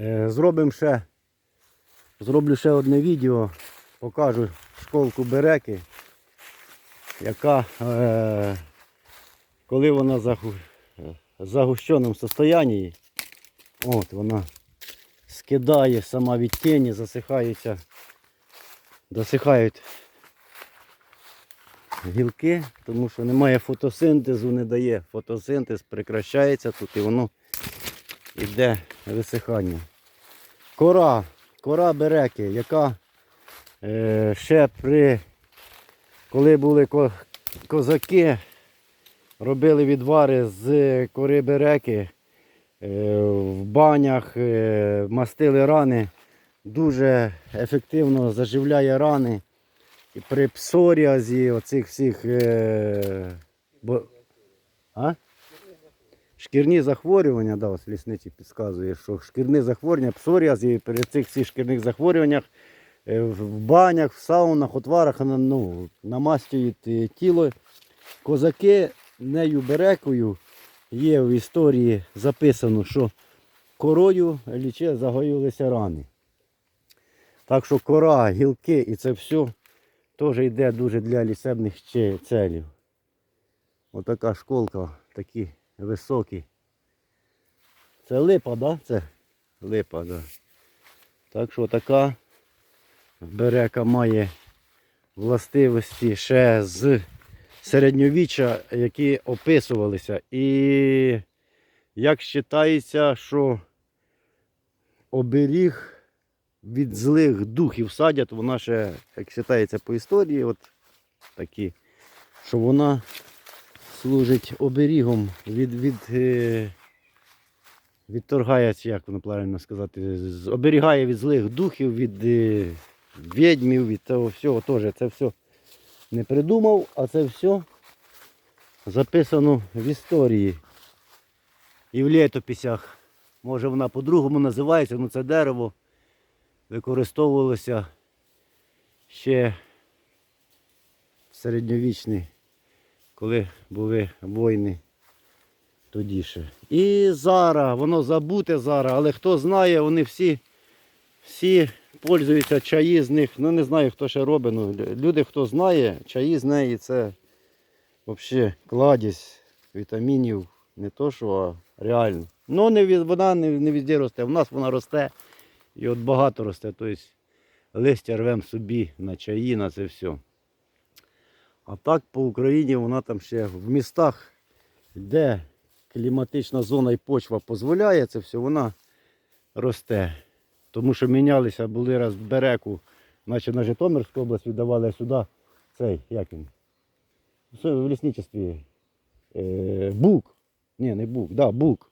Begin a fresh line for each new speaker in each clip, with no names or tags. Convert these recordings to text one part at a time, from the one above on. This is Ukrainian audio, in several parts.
Е, Зробимо ще, зроблю ще одне відео, покажу школку береки, яка, е, коли вона в загущеному состоянні, от вона скидає сама від тіні, засихаються, досихають гілки, тому що немає фотосинтезу, не дає фотосинтез, прекращається тут і воно йде висихання. Кора, кора береки, яка е, ще при, коли були ко- козаки, робили відвари з кори береки, е, в банях е, мастили рани, дуже ефективно заживляє рани. І при псоріазі оцих всіх е, бо, а? Шкірні захворювання, да, ось лісниці підказує, що шкірні захворювання, псоріаз і при цих всіх шкірних захворюваннях е, в банях, в саунах, отварах ну, намастюють тіло. Козаки нею берекою є в історії записано, що корою ліче загоювалися рани. Так що кора, гілки і це все теж йде дуже для лісебних целів. Отака школка, такі високі. Це липа, да? Це липа, да. Так що така берека має властивості ще з середньовіччя, які описувалися. І як вважається, що оберіг від злих духів садять, вона ще, як вважається по історії, от такі, що вона служить оберігом від, від, е, чи як воно правильно сказати, оберігає від злих духів, від е, відьмів, від того всього теж. Це все не придумав, а це все записано в історії і в літописях. Може вона по-другому називається, ну це дерево використовувалося ще в середньовічні, коли були війни тоді ще. І зараз, воно забуте зараз, але хто знає, вони всі, всі пользуються чаї з них. Ну не знаю, хто ще робить. Ну, люди, хто знає, чаї з неї це взагалі кладість вітамінів, не то що, а реально. Ну не, вона не, не везде росте. У нас вона росте. І от багато росте, тобто листя рвемо собі на чаї, на це все. А так по Україні вона там ще в містах, де кліматична зона і почва дозволяє це все, вона росте. Тому що мінялися, були раз в Береку, наче на Житомирську область віддавали сюди цей, як він? В лісничестві. Е, бук. Ні, не бук, да, бук.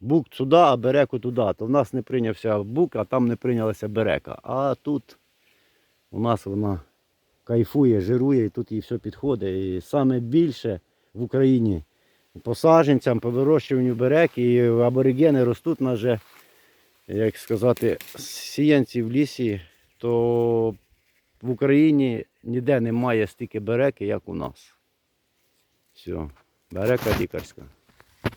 Бук туди, а береку туди. То в нас не прийнявся бук, а там не прийнялася берека. А тут у нас вона кайфує, жирує, і тут їй все підходить. І саме більше в Україні по саджанцям, по вирощуванню береки, і аборигени ростуть на вже, як сказати, сіянці в лісі, то в Україні ніде немає стільки береки, як у нас. Все, берека лікарська.